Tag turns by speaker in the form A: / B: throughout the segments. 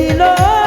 A: You know.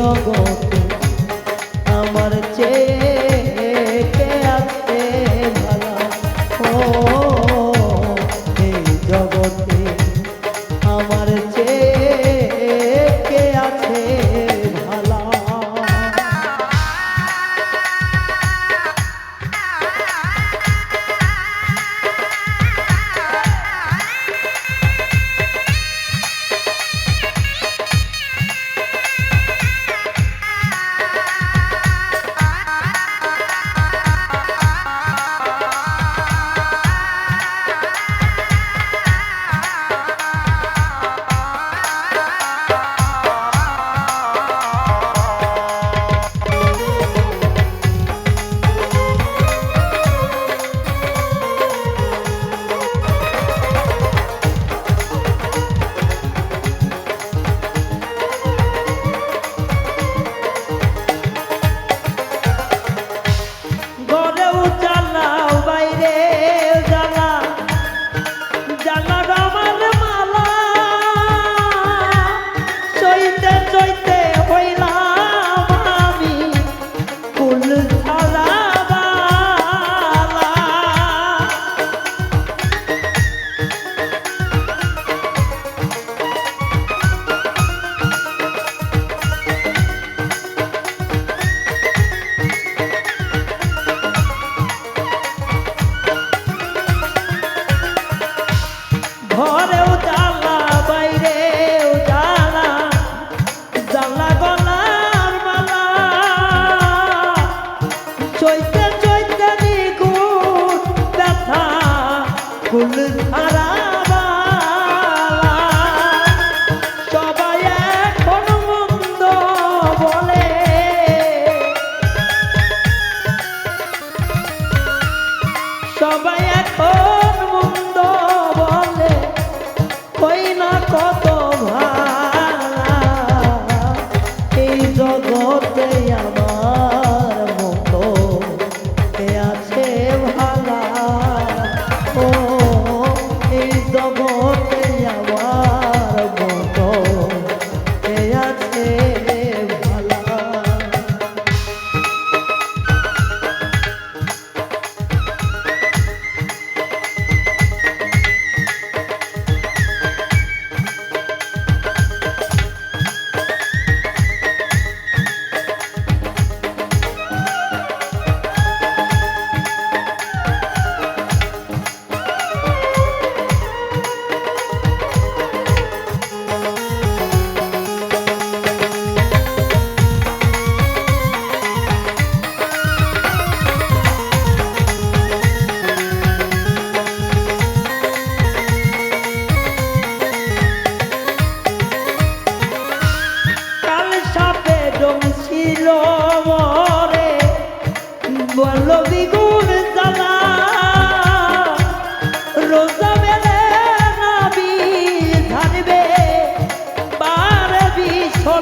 A: জগতে আমার চেয়ে কে আছে ভালো? ও கொள்ளு. ஆரா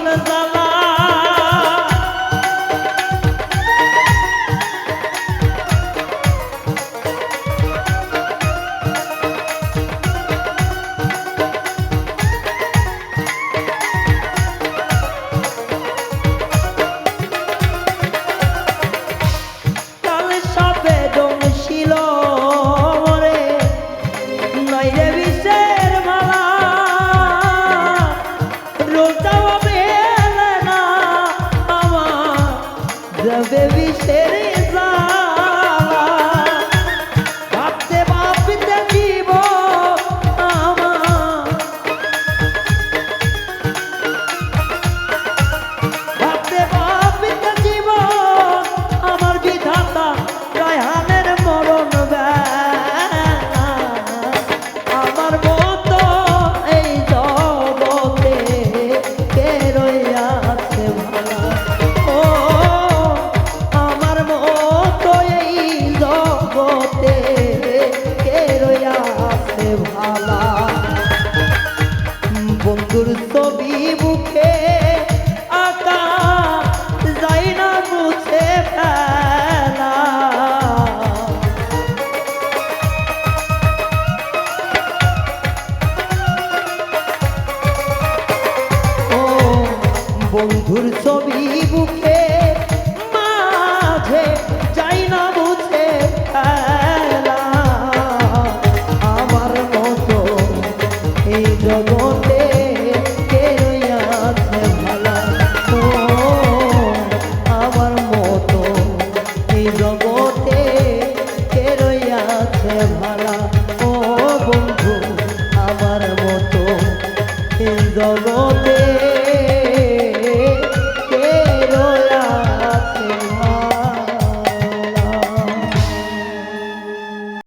A: Salazar. Baby, share বন্ধুর ছবি বুকে মাঝে যাই না বুঝে আমার মতো এই জগতে আমার মতো এই